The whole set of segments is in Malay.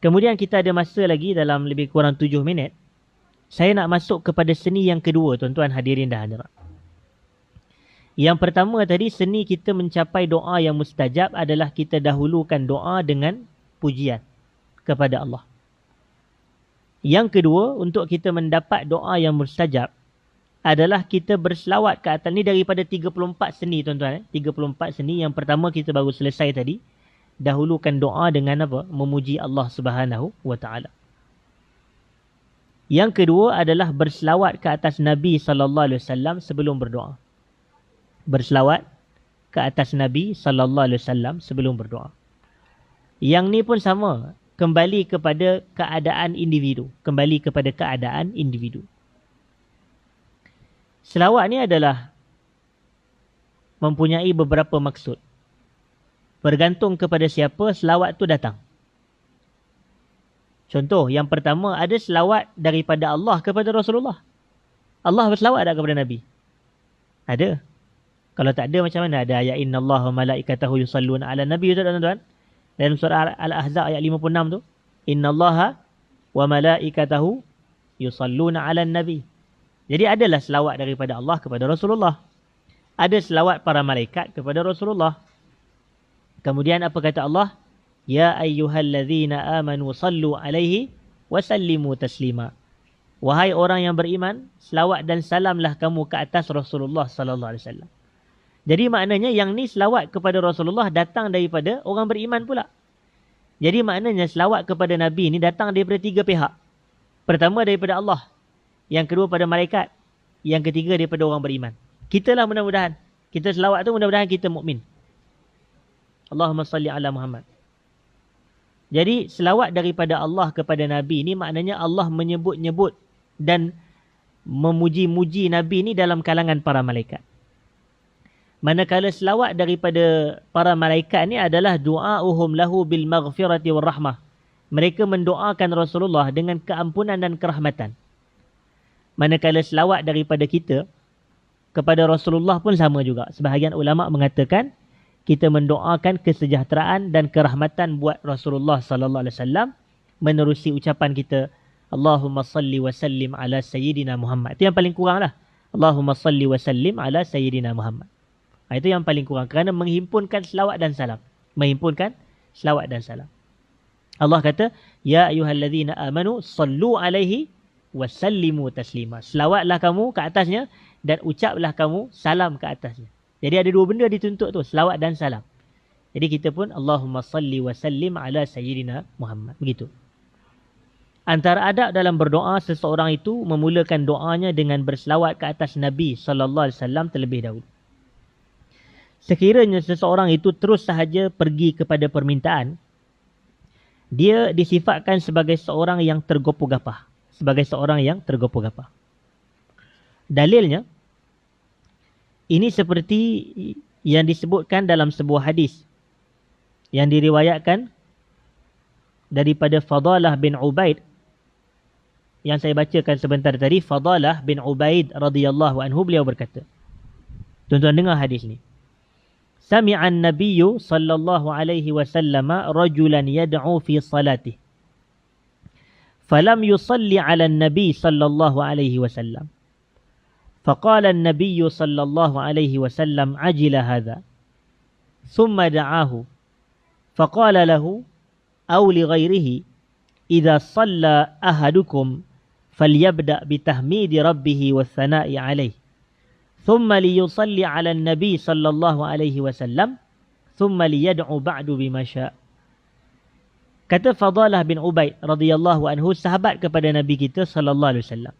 Kemudian kita ada masa lagi dalam lebih kurang tujuh minit. Saya nak masuk kepada seni yang kedua tuan-tuan hadirin dah hadirat. Yang pertama tadi seni kita mencapai doa yang mustajab adalah kita dahulukan doa dengan pujian kepada Allah. Yang kedua untuk kita mendapat doa yang mustajab adalah kita berselawat ke atas ni daripada 34 seni tuan-tuan eh. 34 seni yang pertama kita baru selesai tadi dahulukan doa dengan apa? Memuji Allah Subhanahu wa taala. Yang kedua adalah berselawat ke atas Nabi sallallahu alaihi wasallam sebelum berdoa. Berselawat ke atas Nabi sallallahu alaihi wasallam sebelum berdoa. Yang ni pun sama, kembali kepada keadaan individu, kembali kepada keadaan individu. Selawat ni adalah mempunyai beberapa maksud bergantung kepada siapa selawat tu datang. Contoh, yang pertama ada selawat daripada Allah kepada Rasulullah. Allah berselawat tak kepada Nabi? Ada. Kalau tak ada macam mana? Ada ayat inna Allah wa malaikatahu yusalluna ala nabi tu tuan-tuan. Dalam surah Al-Ahzab ayat 56 tu. Inna Allah wa malaikatahu yusalluna ala nabi. Jadi adalah selawat daripada Allah kepada Rasulullah. Ada selawat para malaikat kepada Rasulullah. Kemudian apa kata Allah? Ya ayyuhallazina amanu sallu alaihi wasallimu taslima. Wahai orang yang beriman, selawat dan salamlah kamu ke atas Rasulullah sallallahu alaihi wasallam. Jadi maknanya yang ni selawat kepada Rasulullah datang daripada orang beriman pula. Jadi maknanya selawat kepada Nabi ni datang daripada tiga pihak. Pertama daripada Allah. Yang kedua pada malaikat. Yang ketiga daripada orang beriman. Kita lah mudah-mudahan. Kita selawat tu mudah-mudahan kita mukmin. Allahumma salli ala Muhammad. Jadi selawat daripada Allah kepada Nabi ni maknanya Allah menyebut-nyebut dan memuji-muji Nabi ni dalam kalangan para malaikat. Manakala selawat daripada para malaikat ni adalah du'a'uhum lahu bil maghfirati wal rahmah. Mereka mendoakan Rasulullah dengan keampunan dan kerahmatan. Manakala selawat daripada kita kepada Rasulullah pun sama juga. Sebahagian ulama mengatakan kita mendoakan kesejahteraan dan kerahmatan buat Rasulullah sallallahu alaihi wasallam menerusi ucapan kita Allahumma salli wa sallim ala sayyidina Muhammad. Itu yang paling kurang lah. Allahumma salli wa sallim ala sayyidina Muhammad. Ha, itu yang paling kurang kerana menghimpunkan selawat dan salam. Menghimpunkan selawat dan salam. Allah kata, Ya ayuhalladzina amanu sallu alaihi wa sallimu taslima. Selawatlah kamu ke atasnya dan ucaplah kamu salam ke atasnya. Jadi ada dua benda dituntut tu, selawat dan salam. Jadi kita pun Allahumma salli wa sallim ala sayyidina Muhammad. Begitu. Antara adab dalam berdoa seseorang itu memulakan doanya dengan berselawat ke atas Nabi sallallahu alaihi wasallam terlebih dahulu. Sekiranya seseorang itu terus sahaja pergi kepada permintaan, dia disifatkan sebagai seorang yang tergopoh gapah, sebagai seorang yang tergopoh gapah. Dalilnya ini seperti yang disebutkan dalam sebuah hadis yang diriwayatkan daripada Fadalah bin Ubaid. Yang saya bacakan sebentar tadi Fadalah bin Ubaid radhiyallahu anhu beliau berkata Tuan-tuan dengar hadis ni. Sami'an nabiyyu sallallahu alaihi wasallam rajulan yad'u fi salatih falam yusalli 'ala an-nabi sallallahu alaihi wasallam فقال النبي صلى الله عليه وسلم عجل هذا ثم دعاه فقال له أو لغيره إذا صلى أحدكم فليبدأ بتحميد ربه والثناء عليه ثم ليصلي على النبي صلى الله عليه وسلم ثم ليدعو بعد بما شاء Kata Fadalah bin Ubaid radhiyallahu anhu sahabat kepada Nabi kita sallallahu alaihi wasallam.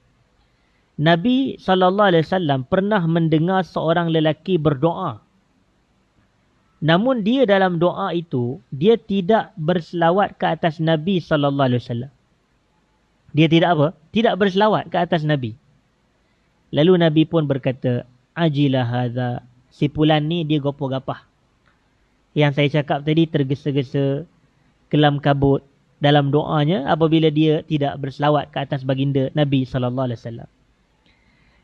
Nabi SAW pernah mendengar seorang lelaki berdoa. Namun dia dalam doa itu, dia tidak berselawat ke atas Nabi SAW. Dia tidak apa? Tidak berselawat ke atas Nabi. Lalu Nabi pun berkata, Ajilah hadha. Si pulan ni dia gopoh gapah. Yang saya cakap tadi tergesa-gesa kelam kabut dalam doanya apabila dia tidak berselawat ke atas baginda Nabi SAW.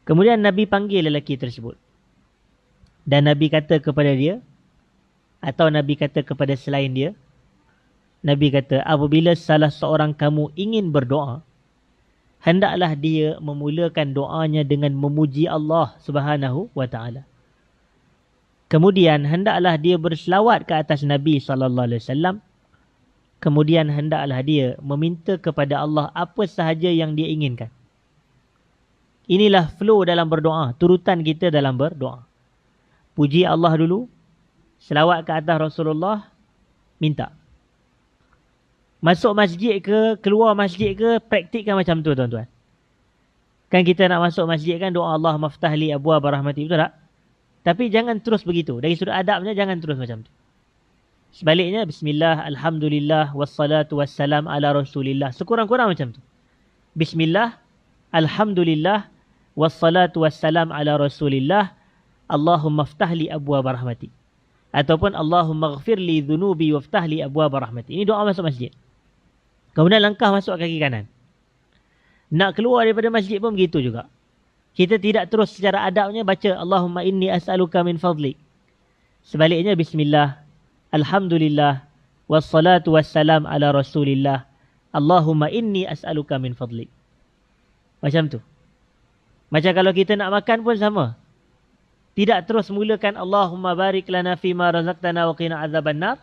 Kemudian Nabi panggil lelaki tersebut. Dan Nabi kata kepada dia, atau Nabi kata kepada selain dia, Nabi kata, apabila salah seorang kamu ingin berdoa, hendaklah dia memulakan doanya dengan memuji Allah Subhanahu wa taala. Kemudian hendaklah dia berselawat ke atas Nabi sallallahu alaihi wasallam. Kemudian hendaklah dia meminta kepada Allah apa sahaja yang dia inginkan. Inilah flow dalam berdoa, turutan kita dalam berdoa. Puji Allah dulu, selawat ke atas Rasulullah, minta. Masuk masjid ke, keluar masjid ke, praktikkan macam tu tuan-tuan. Kan kita nak masuk masjid kan doa Allah maftahli abu rahmati, betul tak? Tapi jangan terus begitu. Dari sudut adabnya jangan terus macam tu. Sebaliknya bismillah, alhamdulillah, wassalatu wassalam ala rasulillah. Sekurang-kurang macam tu. Bismillah, alhamdulillah, wassalatu wassalam ala rasulillah. Allahumma ftah li abwaab rahmati. Ataupun Allahumma ghafir li dhunubi waftah li abwaab rahmati. Ini doa masuk masjid. Kemudian langkah masuk kaki kanan. Nak keluar daripada masjid pun begitu juga kita tidak terus secara adabnya baca Allahumma inni as'aluka min fadli. Sebaliknya bismillah, alhamdulillah, wassalatu wassalam ala rasulillah. Allahumma inni as'aluka min fadli. Macam tu. Macam kalau kita nak makan pun sama. Tidak terus mulakan Allahumma barik lana fima razaqtana wa qina azaban nar.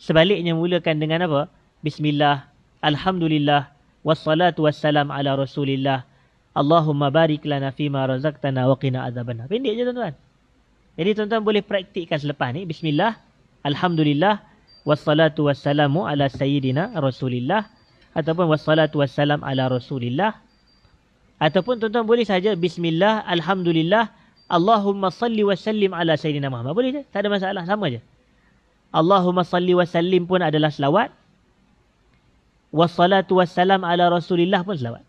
Sebaliknya mulakan dengan apa? Bismillah, alhamdulillah, wassalatu wassalam ala rasulillah. Allahumma barik lana fima razaqtana wa qina adzabannar. Pendek je tuan-tuan. Jadi tuan-tuan boleh praktikkan selepas ni. Bismillah. Alhamdulillah. Wassalatu wassalamu ala sayyidina Rasulillah. Ataupun wassalatu wassalam ala Rasulillah. Ataupun tuan-tuan boleh saja Bismillah. Alhamdulillah. Allahumma salli wa sallim ala sayyidina Muhammad. Boleh je. Tak ada masalah. Sama je. Allahumma salli wa sallim pun adalah selawat. Wassalatu wassalam ala Rasulillah pun selawat.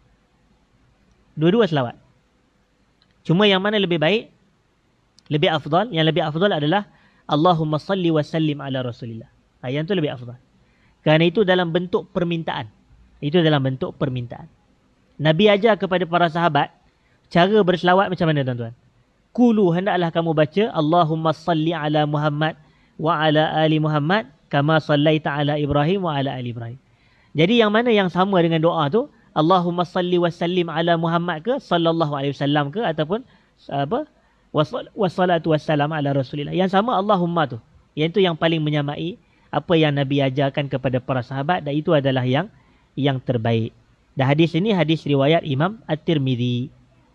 Dua-dua selawat. Cuma yang mana lebih baik? Lebih afdal. Yang lebih afdal adalah Allahumma salli wa sallim ala rasulillah. Ha, yang tu lebih afdal. Kerana itu dalam bentuk permintaan. Itu dalam bentuk permintaan. Nabi ajar kepada para sahabat cara berselawat macam mana tuan-tuan? Kulu hendaklah kamu baca Allahumma salli ala Muhammad wa ala ali Muhammad kama sallaita ala Ibrahim wa ala ali Ibrahim. Jadi yang mana yang sama dengan doa tu? Allahumma salli wa sallim ala Muhammad ke sallallahu alaihi wasallam ke ataupun apa wassalatu wassalam ala Rasulillah. Yang sama Allahumma tu. Yang itu yang paling menyamai apa yang Nabi ajarkan kepada para sahabat dan itu adalah yang yang terbaik. Dan hadis ini hadis riwayat Imam At-Tirmizi.